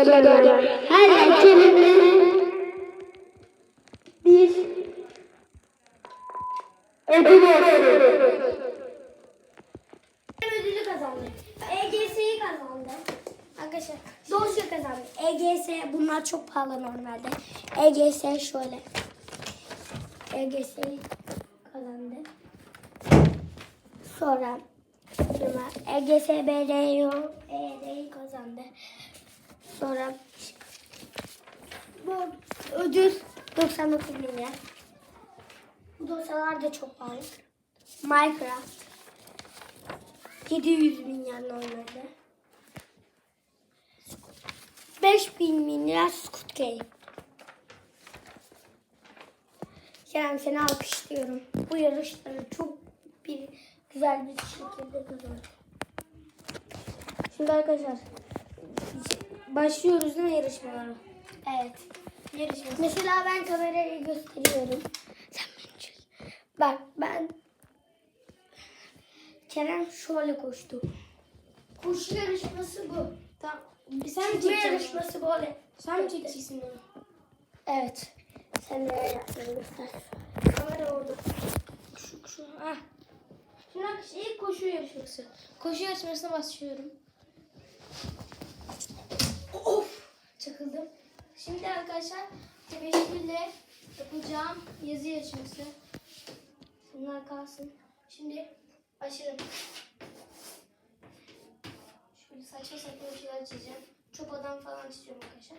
Her kelime bir ödül ödülü kazandı. EGS'yi kazandı. Arkadaşlar dosya kazandı. EGS bunlar çok pahalı normalde. EGS şöyle. EGS'yi kazandı. Sonra EGS BD'yi ED'yi kazandı. Sonra bu ödül 99 milyar. Bu dosyalar da çok pahalı. Minecraft 700 milyar normalde. 5000 milyar Squid Game. Kerem seni alkışlıyorum. Bu yarışları çok bir güzel bir şekilde kazandın. Şimdi arkadaşlar başlıyoruz değil mi yarışmalara? Evet. Yarışma. Mesela ben kamerayı gösteriyorum. Sen beni çek. Bak ben Kerem şöyle koştu. Koşu yarışması bu. Tamam. Sen mi Çıkma çekeceksin? yarışması böyle. Sen mi çekeceksin bunu? Evet. Sen de yaptığını göster. Kamera orada. Şu, şu. Ah. Şimdi arkadaşlar ilk koşu yarışması. Koşu yarışmasına başlıyorum. Arkadaşlar tebeşirle yapacağım yazı yarışması. Bunlar kalsın. Şimdi başlayalım. Şöyle saçma saçma bir şeyler çizeceğim. Çöp adam falan çiziyorum arkadaşlar.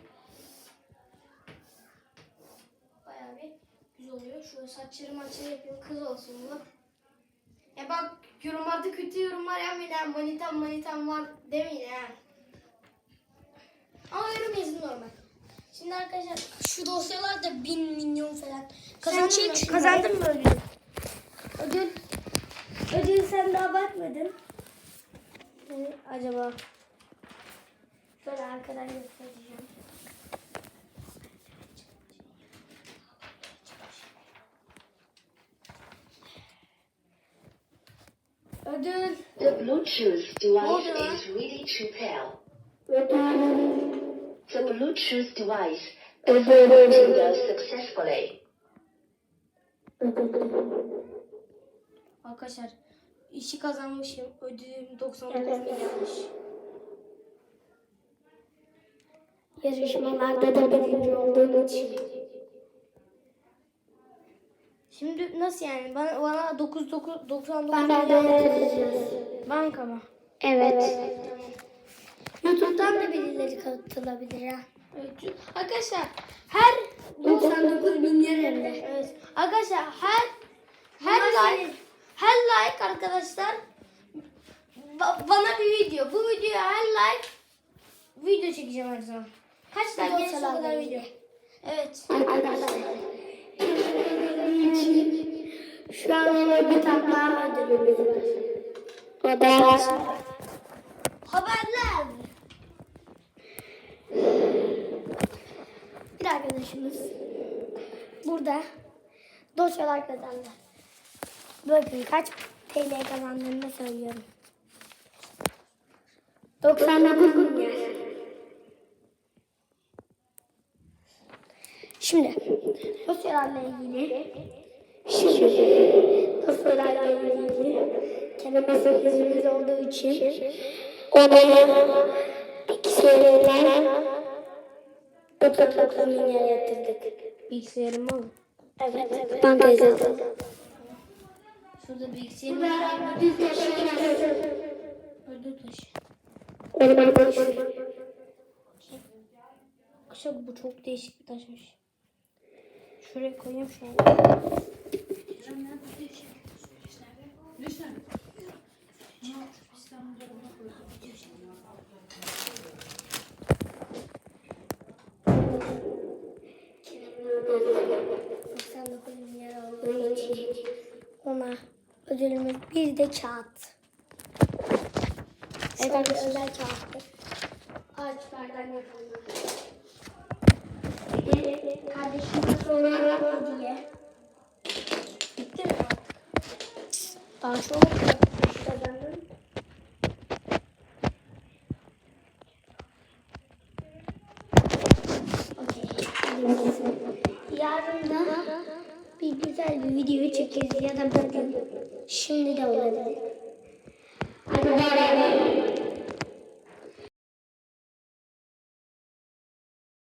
Bayağı bir güzel oluyor. Şöyle saçları maçları yapayım. Kız olsun bu. Ya bak yorumlarda kötü yorumlar yapmayın. Manitam manitam var demeyin ha. Şimdi arkadaşlar şu dosyalar da bin milyon falan. Kazandın mı? Kazandın mı ödülü? Ödül. Ödül sen daha bakmadın. Ne acaba? Şöyle arkadan göstereceğim. Ödül. The Bluetooth device is really too pale. Ödül. The Bluetooth device is booted successfully. Arkadaşlar işi kazanmışım. Ödülüm 99 milyarmış. Yarışmalarda da birinci olduğum için. Şimdi nasıl yani? Bana, bana 9, 9, 99 Banka milyar yatıracağız. banka mı? Evet. YouTube'dan da birileri katılabilir ha. Evet. Arkadaşlar her 99 milyar hem de. evet. Arkadaşlar her her like her like arkadaşlar ba- bana bir video. Bu videoya her like video çekeceğim her zaman. Kaç like gelirse o kadar video. Evet. Arkadaşlar. Şu an ona bir takla ödülümüz var. O da haberler. Bir arkadaşımız burada dosyalar kazandı. Bakın kaç TL kazandığını söylüyorum. 99 milyar. Şimdi dosyalarla ilgili şimdi dosyalarla ilgili kelime sözümüz olduğu için ona bilgisayarına 99 milyar yatırdık. Bilgisayarım mı? Evet. Banka yazıldı. Şurada bilgisayarım var. Düz yaşayan Ödül taşı. Benim arkadaşım. Arkadaşlar bu çok değişik bir taşmış. Şuraya koyayım şunu. dokuz ona ödülümüz bir de kağıt. Evet arkadaşlar özel kağıttı. Ağaçlardan yapılmış. Kardeşime sonra hediye. Bitti mi? Daha çok. Yarın da bir güzel bir video çekeriz ya da bugün. Şimdi de olabilir. Hadi bay.